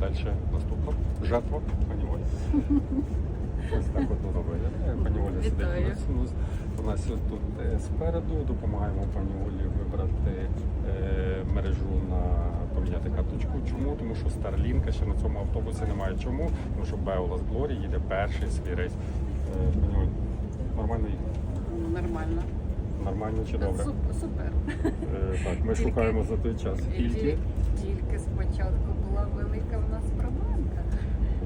Далі наступна жертва пані Ось так от воно виглядає. Пані сидить у нас, у нас- тут е, спереду. Допомагаємо пані Олі вибрати е, мережу на поміняти карточку. Чому? Тому що Старлінка ще на цьому автобусі немає. Чому? Тому що Беолас Глорі їде перший свій рейс. Е, пані Оль, нормально їхати? Ну, Нормально. Нормально чи добре? Супер. Так, ми шукаємо за той час. Тільки спочатку була велика в нас проблемка.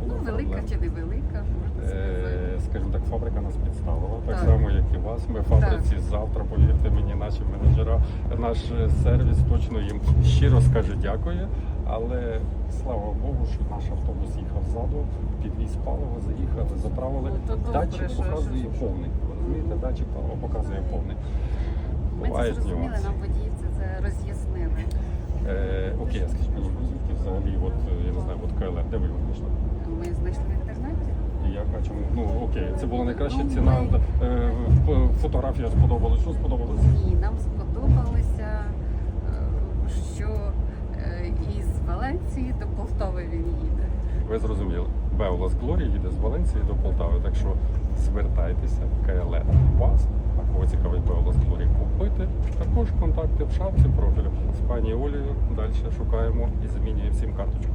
Ну, велика чи не велика, можна сказати. Е, скажімо так, фабрика нас представила, так, Так. само, як і вас. Ми в фабриці завтра, повірте мені, наші менеджера, наш е, сервіс точно їм щиро скаже дякую. Але слава Богу, що наш автобус їхав ззаду, підвіз паливо, заїхали, заправили. Ну, Датчик показує що- повний. Розумієте, датчик палива показує повний. Ми це зрозуміли, нюанси. нам водії це, це роз'яснили. Е, окей, скажіть мені, ви звідки взагалі, от, е, я не знаю, от КЛР, де ви його знайшли? Ми знайшли в інтернеті. І як, а чому? Ну окей, це була найкраща Ну, ціна. ми- Е, ф- фотографія сподобалась. Що сподобалось? І нам сподобалося, е, що е, із Валенції до Полтави він їде. Ви зрозуміли. Беолас Глорі їде з Валенції до Полтави, так що звертайтеся, КЛР вас, а кого цікавить Беолас Глорі купити. Також контакти в шапці профілю з пані Олею. Далі шукаємо і замінюємо всім карточку.